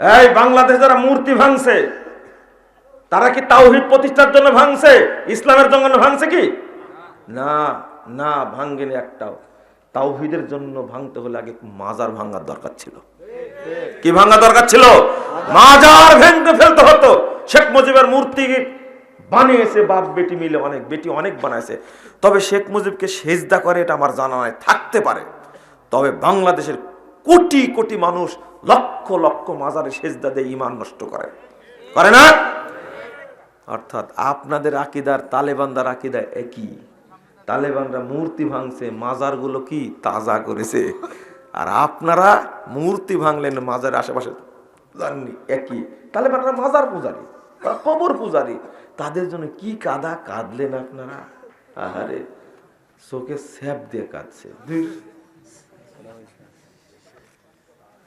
এই বাংলাদেশ যারা মূর্তি ভাঙছে, তারা কি তাওহিদ প্রতিষ্ঠার জন্য ভাঙছে? ইসলামের জন্য ভাঙছে কি? না না, ভাঙ্গেনি একটাও। তাওহিদের জন্য ভাঙতে হলে আগে মাজার ভাঙার দরকার ছিল। কি ভাঙা দরকার ছিল? মাজার ভেঙতে ফেলতে হতো। শেখ মুজিবের মূর্তি বানিয়েছে, বাপ, বেটি মিলে অনেক, বেটি অনেক বানাইছে। তবে শেখ মুজিবকে সেজদা করে এটা আমার জানা নাই, থাকতে পারে। তবে বাংলাদেশের কোটি কোটি মানুষ লক্ষ লক্ষ মাজারে সেজদা দিয়ে ইমান নষ্ট করে। করে না? অর্থাৎ আপনাদের আকিদার তালেবানদার আকিদা একই। তালেবানরা মূর্তি ভাঙছে, মাজারগুলো কি তাজা করেছে। আর আপনারা মূর্তি ভাঙলেন মাজার আশেপাশে, জাননি, একই। তালেবানরা মাজার পূজারি, তারা কবর পূজারি। তাদের জন্য কি কাদা, কাঁদলেন আপনারা? আহারে, চোখে স্যাপ দিয়ে কাঁদছে।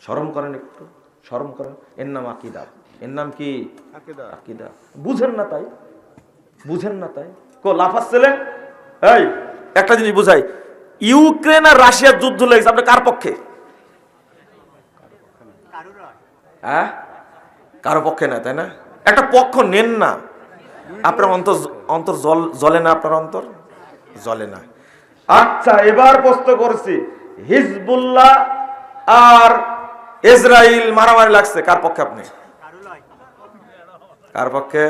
শরম করেন একটু স্মরণ করেন। এর নাম আকিদা। এর নাম কি? আকিদা। বুঝেন না তাই। বুঝেন না তাই। কো লাফাচ্ছিলেন এই একটা জিনিস বুঝাই। ইউক্রেন আর রাশিয়ার যুদ্ধ লেগেছে আপনি কার পক্ষে? হ্যাঁ? কারও পক্ষে না তাই না? একটা পক্ষ নেন না। আপনার অন্তর অন্তর জল জলে না আপনার অন্তর? জলে না। আচ্ছা এবার প্রশ্ন করছি। হিজবুল্লাহ আর ইসরায়েল মারামারি লাগছে কার পক্ষে আপনি? কার পক্ষে?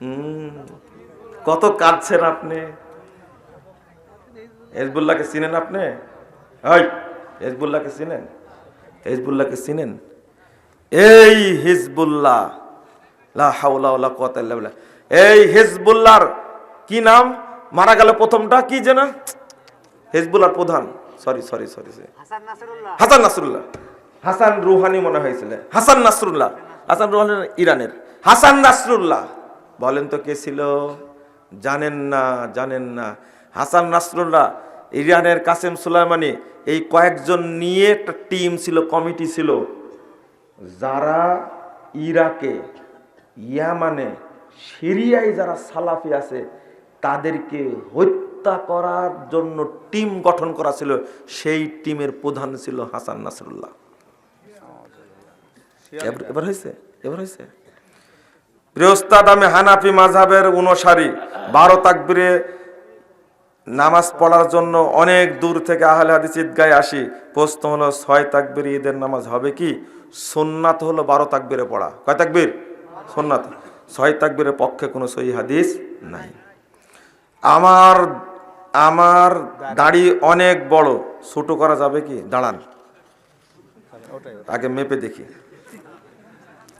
হুম, কত কাঁদছেন আপনি? হেজবুল্লাহকে চিনেন আপনি? ওই হেজবুল্লাহকে চিনেন? হেজবুল্লাহকে চিনেন? এই হিজবুল্লাহ এই হিজবুল্লাহর কি নাম? মারা গেল প্রথমটা কি যেন? হিজবুল্লাহর প্রধান। Sorry sorry sorry Hassan Nasrallah. Hassan Rouhani মনে হয়েছিল। হাসান নাসরুল্লাহ, হাসান রুহানি ইরানের। হাসান নাসরুল্লাহ। বলেন তো কে ছিল? জানেন না জানেন না। হাসান নাসরুল্লাহ, ইরানের কাসেম সুলাইমানি, এই কয়েকজন নিয়ে একটা টিম ছিল, কমিটি ছিল। যারা ইরাকে, ইয়ামানে, সিরিয়ায় যারা সালাফি আছে, তাদেরকে হত্যা করার জন্য টিম গঠন করা ছিল। সেই টিমের প্রধান ছিল হাসান নাসরুল্লাহ। এবার- এবার হয়েছে? এবার হয়েছে? প্রিয়স্তাদ আমি হানাফি মাঝাবের অনুসারী। বারো তাকবিরে নামাজ পড়ার জন্য অনেক দূর থেকে আহলে হাদিস ঈদগায় আসি। প্রশ্ন হলো ছয় তাকবির ঈদের নামাজ হবে কি? সুন্নাত হলো বারো তাকবিরে পড়া। কয় তাকবির? সুন্নাত। ছয় তাকবিরের পক্ষে কোনো সহি হাদিস নাই। আমার আমার দাড়ি অনেক বড়। ছোট করা যাবে কি? দাঁড়ান। আগে মেপে দেখি।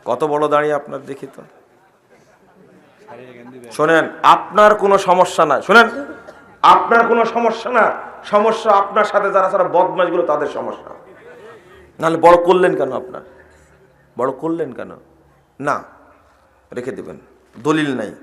কত বড় দাঁড়িয়ে আপনার দেখি তো। শোনেন, আপনার কোনো সমস্যা নাই। শোনেন, আপনার কোনো সমস্যা না। সমস্যা আপনার সাথে যারা সারা বদমাশগুলো তাদের সমস্যা। নাহলে বড় করলেন কেন আপনার? বড় করলেন কেন? না, রেখে দেবেন। দলিল নাই।